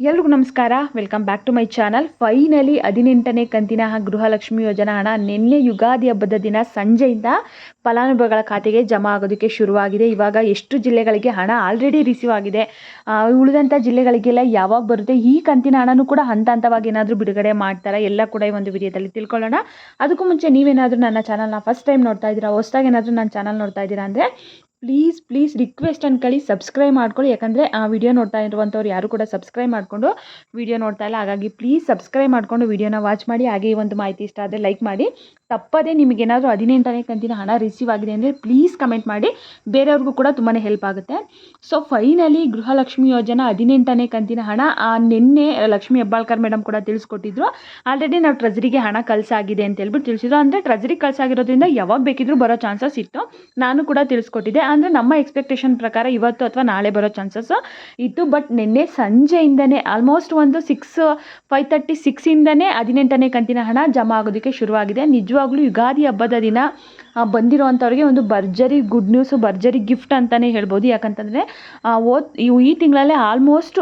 ಎಲ್ರಿಗೂ ನಮಸ್ಕಾರ. Welcome back to my channel finally ಹದಿನೆಂಟನೇ ಕಂತಿನ ಗೃಹಲಕ್ಷ್ಮಿ ಯೋಜನಾ ಹಣ ನಿನ್ನೆ ಯುಗಾದಿ ಹಬ್ಬದ ದಿನ ಸಂಜೆಯಿಂದ ಫಲಾನುಭವಿಗಳ ಖಾತೆಗೆ ಜಮಾ ಆಗೋದಕ್ಕೆ ಶುರುವಾಗಿದೆ. ಇವಾಗ ಎಷ್ಟು ಜಿಲ್ಲೆಗಳಿಗೆ ಹಣ ಆಲ್ರೆಡಿ ರಿಸೀವ್ ಆಗಿದೆ. ಉಳಿದಂಥ ಜಿಲ್ಲೆಗಳಿಗೆಲ್ಲ ಯಾವಾಗ ಬರುತ್ತೆ? ಈ ಕಂತಿನ ಹಣನೂ ಕೂಡ ಹಂತ ಹಂತವಾಗಿ ಏನಾದರೂ ಬಿಡುಗಡೆ ಮಾಡ್ತಾರೆ? ಎಲ್ಲ ಕೂಡ ಈ ಒಂದು ವಿಡಿಯೋದಲ್ಲಿ ತಿಳ್ಕೊಳ್ಳೋಣ. ಅದಕ್ಕೂ ಮುಂಚೆ ನೀವೇನಾದರೂ ನನ್ನ ಚಾನಲ್ನ ಫಸ್ಟ್ ಟೈಮ್ ನೋಡ್ತಾ ಇದ್ದೀರಾ? ಹೊಸದಾಗಿ ಏನಾದರೂ ನನ್ನ ಚಾನಲ್ ನೋಡ್ತಾ ಇದ್ದೀರಾ ಅಂದರೆ ಪ್ಲೀಸ್ ಪ್ಲೀಸ್ ರಿಕ್ವೆಸ್ಟ್ ಅನ್ಕೊಳ್ಳಿ ಸಬ್ಸ್ಕ್ರೈಬ್ ಮಾಡ್ಕೊಳ್ಳಿ. ಯಾಕಂದರೆ ಆ ವಿಡಿಯೋ ನೋಡ್ತಾ ಇರುವಂಥವ್ರು ಯಾರು ಕೂಡ ಸಬ್ಸ್ಕ್ರೈಬ್ ಮಾಡಿಕೊಂಡು ವಿಡಿಯೋ ನೋಡ್ತಾ ಇಲ್ಲ. ಹಾಗಾಗಿ ಪ್ಲೀಸ್ ಸಬ್ಸ್ಕ್ರೈಬ್ ಮಾಡಿಕೊಂಡು ವಿಡಿಯೋನ ವಾಚ್ ಮಾಡಿ. ಹಾಗೆ ಈ ಒಂದು ಮಾಹಿತಿ ಇಷ್ಟ ಆದರೆ ಲೈಕ್ ಮಾಡಿ. ತಪ್ಪದೇ ನಿಮಗೇನಾದರೂ ಹದಿನೆಂಟನೇ ಕಂತಿನ ಹಣ ರಿಸೀವ್ ಆಗಿದೆ ಅಂದರೆ ಪ್ಲೀಸ್ ಕಮೆಂಟ್ ಮಾಡಿ. ಬೇರೆಯವ್ರಿಗೂ ಕೂಡ ತುಂಬಾ ಹೆಲ್ಪ್ ಆಗುತ್ತೆ. ಸೊ ಫೈನಲಿ ಗೃಹಲಕ್ಷ್ಮಿ ಯೋಜನಾ ಹದಿನೆಂಟನೇ ಕಂತಿನ ಹಣ, ಆ ನಿನ್ನೆ ಲಕ್ಷ್ಮಿ ಹೆಬ್ಬಾಳ್ಕರ್ ಮೇಡಮ್ ಕೂಡ ತಿಳಿಸ್ಕೊಟ್ಟಿದ್ರು. ಆಲ್ರೆಡಿ ನಾವು ಟ್ರೆಜರಿಗೆ ಹಣ ಕಳ್ಸಾಗಿದೆ ಅಂತ ಹೇಳ್ಬಿಟ್ಟು ತಿಳಿಸಿದ್ರು. ಅಂದರೆ ಟ್ರೆಜರಿಗೆ ಕಳ್ಸಾಗಿರೋದ್ರಿಂದ ಯಾವಾಗ ಬೇಕಿದ್ರೂ ಬರೋ ಚಾನ್ಸಸ್ ಇತ್ತು. ನಾನು ಕೂಡ ತಿಳಿಸ್ಕೊಟ್ಟಿದ್ದೆ. ಅಂದರೆ ನಮ್ಮ ಎಕ್ಸ್ಪೆಕ್ಟೇಷನ್ ಪ್ರಕಾರ ಇವತ್ತು ಅಥವಾ ನಾಳೆ ಬರೋ ಚಾನ್ಸಸ್ ಇತ್ತು ಬಟ್ ನಿನ್ನೆ ಸಂಜೆಯಿಂದನೇ ಆಲ್ಮೋಸ್ಟ್ ಒಂದು ಸಿಕ್ಸ್ ಫೈವ್ ತರ್ಟಿ ಸಿಕ್ಸಿಂದನೇ ಹದಿನೆಂಟನೇ ಕಂತಿನ ಹಣ ಜಮಾ ಆಗೋದಕ್ಕೆ ಶುರುವಾಗಿದೆ. ನಿಜವಾಗ್ಲೂ ಯುಗಾದಿ ಹಬ್ಬದ ದಿನ ಬಂದಿರುವಂಥವ್ರಿಗೆ ಒಂದು ಭರ್ಜರಿ ಗುಡ್ ನ್ಯೂಸು ಭರ್ಜರಿ ಗಿಫ್ಟ್ ಅಂತಲೇ ಹೇಳ್ಬೋದು. ಯಾಕಂತಂದರೆ ಓದ್, ಈ ತಿಂಗಳಲ್ಲೇ ಆಲ್ಮೋಸ್ಟ್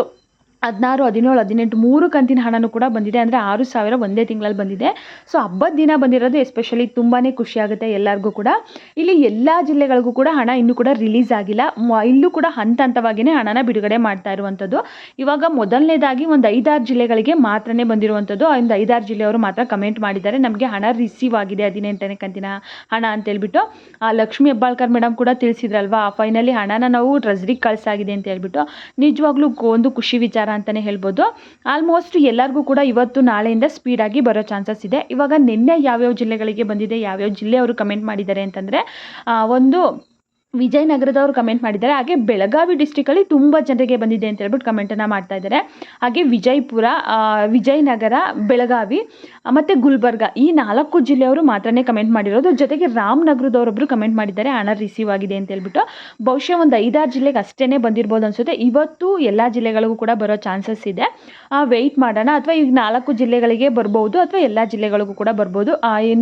ಹದಿನಾರು, ಹದಿನೇಳು, ಹದಿನೆಂಟು, ಮೂರು ಕಂತಿನ ಹಣನೂ ಕೂಡ ಬಂದಿದೆ. ಅಂದರೆ ಆರು ಸಾವಿರ ಒಂದೇ ತಿಂಗಳಲ್ಲಿ ಬಂದಿದೆ. ಸೊ ಹಬ್ಬದ ದಿನ ಬಂದಿರೋದು ಎಸ್ಪೆಷಲಿ ತುಂಬಾ ಖುಷಿಯಾಗುತ್ತೆ ಎಲ್ಲರಿಗೂ ಕೂಡ. ಇಲ್ಲಿ ಎಲ್ಲ ಜಿಲ್ಲೆಗಳಿಗೂ ಕೂಡ ಹಣ ಇನ್ನೂ ಕೂಡ ರಿಲೀಸ್ ಆಗಿಲ್ಲ. ಇಲ್ಲೂ ಕೂಡ ಹಂತ ಹಂತವಾಗಿಯೇ ಹಣನ ಬಿಡುಗಡೆ ಮಾಡ್ತಾ ಇರುವಂಥದ್ದು. ಇವಾಗ ಮೊದಲನೇದಾಗಿ ಒಂದು ಐದಾರು ಜಿಲ್ಲೆಗಳಿಗೆ ಮಾತ್ರನೇ ಬಂದಿರುವಂಥದ್ದು. ಒಂದು ಐದಾರು ಜಿಲ್ಲೆಯವರು ಮಾತ್ರ ಕಮೆಂಟ್ ಮಾಡಿದ್ದಾರೆ. ನಮಗೆ ಹಣ ರಿಸೀವ್ ಆಗಿದೆ ಹದಿನೆಂಟನೇ ಕಂತಿನ ಹಣ ಅಂತೇಳ್ಬಿಟ್ಟು. ಆ, ಲಕ್ಷ್ಮಿ ಹೆಬ್ಬಾಳ್ಕರ್ ಮೇಡಮ್ ಕೂಡ ತಿಳಿಸಿದ್ರಲ್ವಾ ಫೈನಲಿ ಹಣನ ನಾವು ಟ್ರೆಜರಿಗೆ ಕಳ್ಸಾಗಿದೆ ಅಂತ ಹೇಳ್ಬಿಟ್ಟು ನಿಜವಾಗ್ಲೂ ಒಂದು ಖುಷಿ ವಿಚಾರ ಅಂತಲೇ ಹೇಳ್ಬೋದು. ಆಲ್ಮೋಸ್ಟ್ ಎಲ್ಲರಿಗೂ ಕೂಡ ಇವತ್ತು ನಾಳೆಯಿಂದ ಸ್ಪೀಡಾಗಿ ಬರೋ ಚಾನ್ಸಸ್ ಇದೆ. ಇವಾಗ ನಿನ್ನೆ ಯಾವ್ಯಾವ ಜಿಲ್ಲೆಗಳಿಗೆ ಬಂದಿದೆ, ಯಾವ್ಯಾವ ಜಿಲ್ಲೆಯವರು ಕಮೆಂಟ್ ಮಾಡಿದ್ದಾರೆ ಅಂತಂದರೆ ಒಂದು ವಿಜಯನಗರದವರು ಕಮೆಂಟ್ ಮಾಡಿದ್ದಾರೆ. ಹಾಗೆ ಬೆಳಗಾವಿ ಡಿಸ್ಟಿಕಲ್ಲಿ ತುಂಬ ಜನರಿಗೆ ಬಂದಿದೆ ಅಂತ ಹೇಳ್ಬಿಟ್ಟು ಕಮೆಂಟನ್ನು ಮಾಡ್ತಾ ಇದ್ದಾರೆ. ಹಾಗೆ ವಿಜಯಪುರ ವಿಜಯನಗರ, ಬೆಳಗಾವಿ ಮತ್ತು ಗುಲ್ಬರ್ಗ ಈ ನಾಲ್ಕು ಜಿಲ್ಲೆಯವರು ಮಾತ್ರನೇ ಕಮೆಂಟ್ ಮಾಡಿರೋದು. ಜೊತೆಗೆ ರಾಮನಗರದವರೊಬ್ಬರು ಕಮೆಂಟ್ ಮಾಡಿದ್ದಾರೆ. ಹಣ ರಿಸೀವ್ ಆಗಿದೆ ಅಂತ ಹೇಳ್ಬಿಟ್ಟು. ಬಹುಶಃ ಒಂದು ಐದಾರು ಜಿಲ್ಲೆಗೆ ಅಷ್ಟೇ ಬಂದಿರ್ಬೋದು ಅನ್ಸುತ್ತೆ. ಇವತ್ತು ಎಲ್ಲ ಜಿಲ್ಲೆಗಳಿಗೂ ಕೂಡ ಬರೋ ಚಾನ್ಸಸ್ ಇದೆ. ವೆಯ್ಟ್ ಮಾಡೋಣ. ಅಥವಾ ಈಗ ನಾಲ್ಕು ಜಿಲ್ಲೆಗಳಿಗೆ ಬರ್ಬೋದು ಅಥವಾ ಎಲ್ಲ ಜಿಲ್ಲೆಗಳಿಗೂ ಕೂಡ ಬರ್ಬೋದು.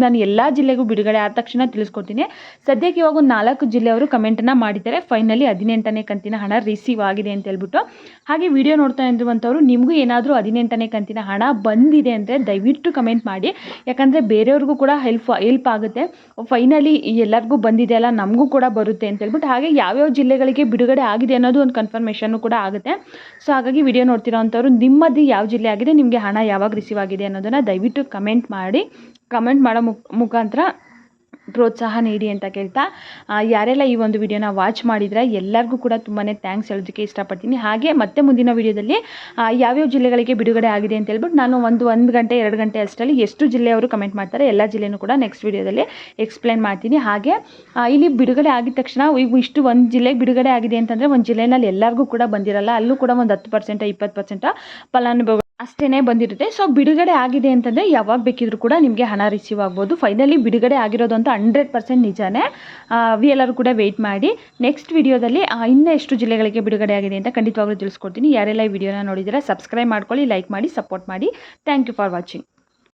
ನಾನು ಎಲ್ಲ ಜಿಲ್ಲೆಗೂ ಬಿಡುಗಡೆ ಆದ ತಕ್ಷಣ ತಿಳಿಸ್ಕೊಡ್ತೀನಿ. ಸದ್ಯಕ್ಕೆ ಇವಾಗ ಒಂದು ನಾಲ್ಕು ಜಿಲ್ಲೆಯವರು ಕಮೆಂಟನ್ನು ಮಾಡಿದ್ದಾರೆ. ಫೈನಲಿ ಹದಿನೆಂಟನೇ ಕಂತಿನ ಹಣ ರಿಸೀವ್ ಆಗಿದೆ ಅಂತ ಹೇಳ್ಬಿಟ್ಟು. ಹಾಗೆ ವಿಡಿಯೋ ನೋಡ್ತಾ ಇರುವಂಥವ್ರು ನಿಮಗೂ ಏನಾದರೂ ಹದಿನೆಂಟನೇ ಕಂತಿನ ಹಣ ಬಂದಿದೆ ಅಂದರೆ ದಯವಿಟ್ಟು ಕಮೆಂಟ್ ಮಾಡಿ. ಯಾಕಂದರೆ ಬೇರೆಯವ್ರಿಗೂ ಕೂಡ ಹೆಲ್ಪ್ ಹೆಲ್ಪ್ ಆಗುತ್ತೆ. ಫೈನಲಿ ಎಲ್ಲರಿಗೂ ಬಂದಿದೆ ಅಲ್ಲ, ನಮಗೂ ಕೂಡ ಬರುತ್ತೆ ಅಂತ ಹೇಳ್ಬಿಟ್ಟು. ಹಾಗೆ ಯಾವ್ಯಾವ ಜಿಲ್ಲೆಗಳಿಗೆ ಬಿಡುಗಡೆ ಆಗಿದೆ ಅನ್ನೋದು ಒಂದು ಕನ್ಫರ್ಮೇಷನ್ನು ಕೂಡ ಆಗುತ್ತೆ. ಸೊ ಹಾಗಾಗಿ ವಿಡಿಯೋ ನೋಡ್ತಿರೋವಂಥವ್ರು ನಿಮ್ಮದು ಯಾವ ಜಿಲ್ಲೆ ಆಗಿದೆ, ನಿಮಗೆ ಹಣ ಯಾವಾಗ ರಿಸೀವ್ ಆಗಿದೆ ಅನ್ನೋದನ್ನು ದಯವಿಟ್ಟು ಕಮೆಂಟ್ ಮಾಡಿ. ಕಮೆಂಟ್ ಮಾಡೋ ಮುಖ, ಮುಖಾಂತರ ಪ್ರೋತ್ಸಾಹ ನೀಡಿ ಅಂತ ಕೇಳ್ತಾ ಯಾರೆಲ್ಲ ಈ ಒಂದು ವಿಡಿಯೋನ ವಾಚ್ ಮಾಡಿದರೆ ಎಲ್ಲರಿಗೂ ಕೂಡ ತುಂಬಾ ಥ್ಯಾಂಕ್ಸ್ ಹೇಳೋದಕ್ಕೆ ಇಷ್ಟಪಡ್ತೀನಿ. ಹಾಗೆ ಮತ್ತೆ ಮುಂದಿನ ವಿಡಿಯೋದಲ್ಲಿ ಯಾವ್ಯಾವ ಜಿಲ್ಲೆಗಳಿಗೆ ಬಿಡುಗಡೆ ಆಗಿದೆ ಅಂತ ಹೇಳ್ಬಿಟ್ಟು ನಾನು ಒಂದು ಒಂದು ಗಂಟೆ, ಎರಡು ಗಂಟೆ ಅಷ್ಟರಲ್ಲಿ ಎಷ್ಟು ಜಿಲ್ಲೆಯವರು ಕಮೆಂಟ್ ಮಾಡ್ತಾರೆ, ಎಲ್ಲ ಜಿಲ್ಲೆನೂ ಕೂಡ ನೆಕ್ಸ್ಟ್ ವಿಡಿಯೋದಲ್ಲಿ ಎಕ್ಸ್ಪ್ಲೇನ್ ಮಾಡ್ತೀನಿ. ಹಾಗೆ ಇಲ್ಲಿ ಬಿಡುಗಡೆ ಆಗಿದ ತಕ್ಷಣ ಈಗ ಇಷ್ಟು ಒಂದು ಜಿಲ್ಲೆಗೆ ಬಿಡುಗಡೆ ಆಗಿದೆ ಅಂತಂದರೆ ಒಂದು ಜಿಲ್ಲೆನಲ್ಲಿ ಎಲ್ಲರಿಗೂ ಕೂಡ ಬಂದಿರಲ್ಲ. ಅಲ್ಲೂ ಕೂಡ ಒಂದು ಹತ್ತು ಪರ್ಸೆಂಟ್ ಇಪ್ಪತ್ತು ಪರ್ಸೆಂಟ್ ಫಲಾನುಭವಿ ಅಷ್ಟೇ ಬಂದಿರುತ್ತೆ. ಸೊ ಬಿಡುಗಡೆ ಆಗಿದೆ ಅಂತಂದರೆ ಯಾವಾಗ ಬೇಕಿದ್ರೂ ಕೂಡ ನಿಮಗೆ ಹಣ ರಿಸೀವ್ ಆಗ್ಬೋದು. ಫೈನಲಿ ಬಿಡುಗಡೆ ಆಗಿರೋದು ಅಂತ ಹಂಡ್ರೆಡ್ ಪರ್ಸೆಂಟ್ ನಿಜಾನೇ. ಎಲ್ಲರೂ ಕೂಡ ವೆಯ್ಟ್ ಮಾಡಿ. ನೆಕ್ಸ್ಟ್ ವಿಡಿಯೋದಲ್ಲಿ ಇನ್ನೂ ಎಷ್ಟು ಜಿಲ್ಲೆಗಳಿಗೆ ಬಿಡುಗಡೆ ಆಗಿದೆ ಅಂತ ಖಂಡಿತವಾಗ್ಲೂ ತಿಳಿಸ್ಕೊಡ್ತೀನಿ. ಯಾರೆಲ್ಲ ಈ ವಿಡಿಯೋನ ನೋಡಿದರೆ ಸಬ್ಸ್ಕ್ರೈಬ್ ಮಾಡ್ಕೊಳ್ಳಿ ಲೈಕ್ ಮಾಡಿ ಸಪೋರ್ಟ್ ಮಾಡಿ. Thank you for watching